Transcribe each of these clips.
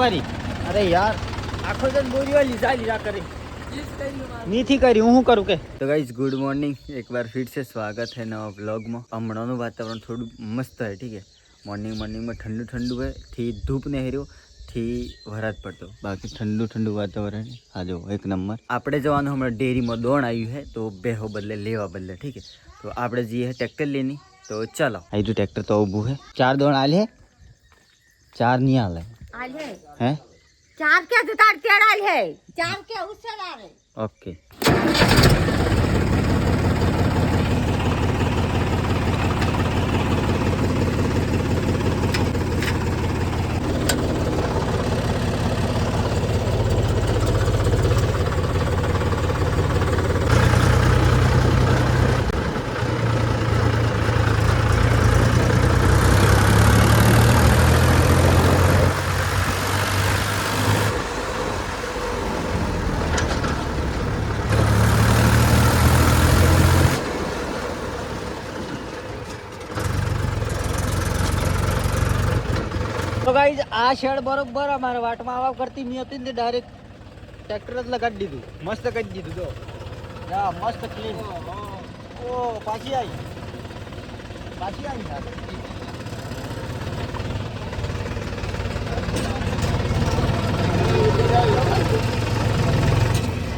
ફરી અરે યાર આખો જન બોરીઓ લીધા લીધા કરી. નીથી કરી હું શું કરું કે? તો ગાઈઝ ગુડ મોર્નિંગ એકવાર ફિર છે સ્વાગત છે નવા બ્લોગમાં હમણાંનું વાતાવરણ થોડું મસ્ત હોય ઠીક છે મોર્નિંગ મોર્નિંગમાં ઠંડુ ઠંડુ હોયથી ધૂપ ને હેર્યો થી વરાત પડતો. બાકી ઠંડુ ઠંડુ વાતાવરણ હા. જો એક નંબર. આપણે જવાનું હમણાં ડેરીમાં દોણ આવ્યું છે તો બેહો બદલે લેવા બદલે ઠીક છે તો આપણે જઈએ ટ્રેક્ટર લેની. તો ચાલો. હજુ જો ટ્રેક્ટર તો ઊભું છે ચાર દોણ આલે ચાર નહીં આલે. હે ચાર કે જુતાર તેડાલ હે ચાર કે ઉસેલારે ઓકે તો ગાઈઝ આ શેડ બરોબર અમારે વાટમાં આવા કરતી મેં હતી ને ડાયરેક્ટ ટ્રેક્ટર જ લગાડી દીધું. મસ્ત કરી દીધું તો હા મસ્ત ક્લીન ઓ, પાછી આવી પાછી આવી હા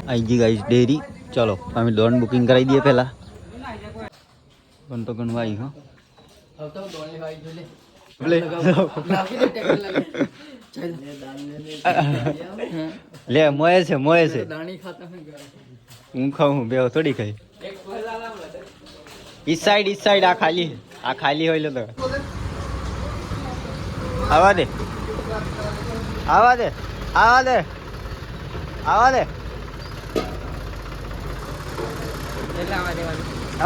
આઈ ગઈ ગાઈઝ ડેરી ચલો, અમે લોન બુકિંગ કરાવી દઈએ પહેલાં. પણ તો ગણવા આવી હો લે લે મોએ છે મોએ છે. હું ખાઉં હું બે થોડી ખાઈ. ઈ સાઈડ ઈ સાઈડ આ ખાલી. આ ખાલી હોય લો તો. આવા દે. આવા દે. આવા દે. આવા દે.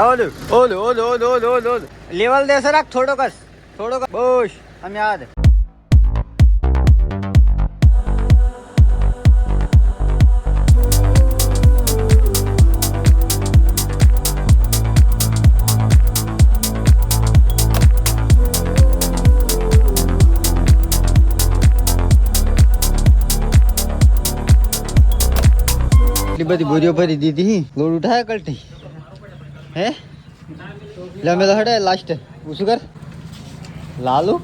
ઓલું ઓલું ઓલું ઓલું ઓલું ઓલું ઓલું. લેવલ દે સરાક થોડોક જ. થોડોક. બસ અમે યાદ. બધી બોરીઓ ભરી દીધી લોડ ઉઠાયા કલટી. હે? લે, અમે તો હડે લાસ્ટ શું કર? લાલુ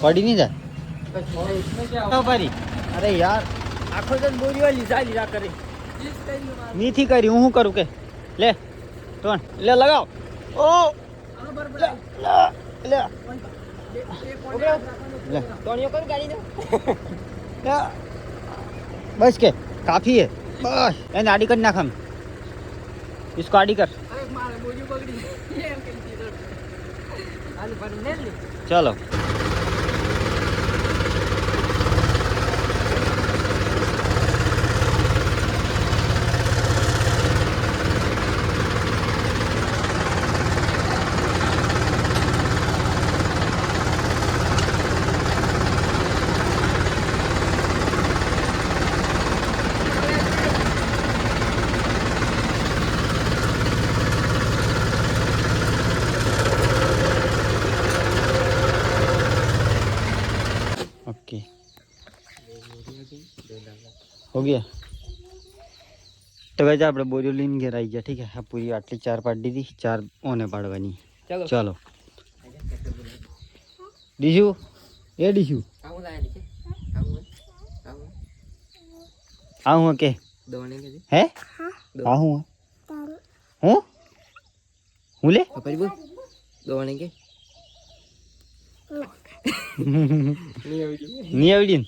પડી નહીં જાય ફરી અરે યાર આખો જન બોરીઓ લીધા લીધા કરી નીથી કરી હું શું કરું કે લે તોણ લે લગાવ ઓ લે લે લે લે તોણિયો કર ગાડી દો બસ કે કાફી હે બસ એને આડી કરી નાખ हम इसको आड़ी कर चलो हो गया તો ગાઈઝ આપણે બોરીઓ લઈને ઘેર આવી ગયા ઠીક છે આ પૂરી આટલી ચાર પાડી દીધી ચાર ઓને પાડવાની ચાલો ડીશુ એ ડીશુ આ હું કે હે આ હું હું હું લે નહીં આવડી ને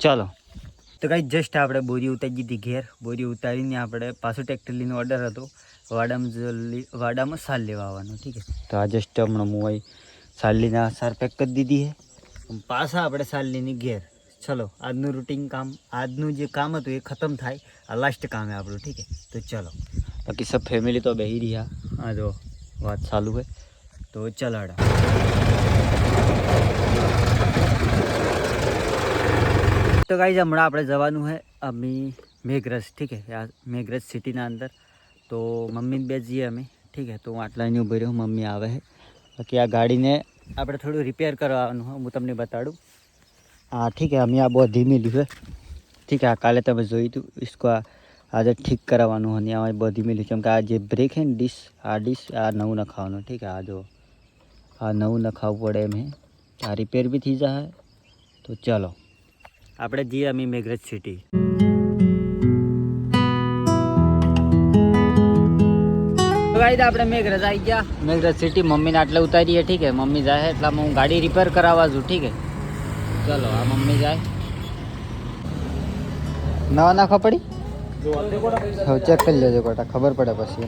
ચાલો તો કાંઈ જસ્ટ આપણે બોરી ઉતારી દીધી ઘેર. બોરી ઉતારીને આપણે પાછું ટ્રેક્ટર લઈને ઓર્ડર હતો. વાડામાં વાડામાં સાલ લેવા આવવાનો, ઠીક છે? તો આ જસ્ટ હમણાં હું અહીં સાલ લઈને સાર પેક કરી દીધી છે. પાછા આપણે સાલ લઈને ઘેર. ચલો, આજનું રૂટીન કામ, આજનું જે કામ હતું એ ખતમ થાય. આ લાસ્ટ કામ હે આપણું, ઠીક છે? તો ચલો. બાકી સબ ફેમિલી તો બેહી રહ્યા. આ જો વાત ચાલુ હોય તો ચલાડા તો ગાઈઝ હમણાં આપણે જવાનું છે અમી મેઘરજ, ઠીક હે મેઘરજ સિટીના અંદર. તો મમ્મી બે જઈએ અમે, ઠીક હે તો હું આટલા અહીં ઊભી રહ્યું મમ્મી આવે છે. બાકી આ ગાડીને આપણે થોડું રિપેર કરવાનું હું તમને બતાડું. હા, ઠીક હે અમે આ બહુ ધીમી લીધું છે. ઠીક આ કાલે તમે જોયું હતું ઇસકો આજે ઠીક કરાવવાનું અને આમાં બધી મિલી કેમ કે આ જે બ્રેક હે ને ડીશ, આ ડીશ, આ નવું નખાવાનું, ઠીક આ જો, આ નવું નખાવવું પડે એમ હે આ રિપેર બી થઈ જાય તો ચલો. આપણે જઈએ અમે મેઘરજ સિટી તો ગાઈ આપણે મેઘરજ આવી ગયા. મેઘરજ સિટી મમ્મીને આટલે ઉતારીએ ઠીક હે મમ્મી જાય એટલે હું ગાડી રિપેર કરાવવા છું ઠીક હે ચલો આ મમ્મી જાય. નવા નાખવા પડી? ચેક કરી લેજો કોટા ખબર પડે પછી.